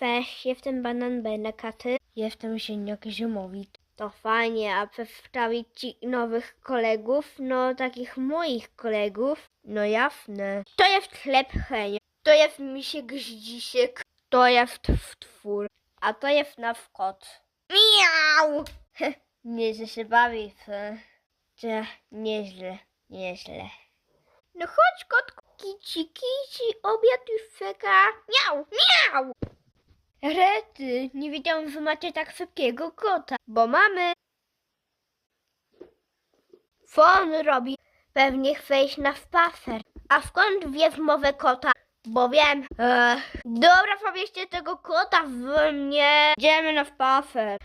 Weź, jestem banan benekaty. Jestem ziemniak ziemowit. To fajnie, a przedstawić ci nowych kolegów, no takich moich kolegów. No jasne. To jest chleb. To jest misiek gździsiek. To jest twór. A to jest nasz kot. Miau! Nieźle się bawi? Czy nieźle, nieźle. No chodź, kotku. Kici, kici, obiad już czeka. Miau, miau! Rety, nie wiedziałam, że macie tak szybkiego kota, bo mamy. Co on robi? Pewnie chce iść na spacer. A skąd wiesz mowę kota? Bo wiem. Ech. Dobra, powieście tego kota w mnie. Idziemy na spacer.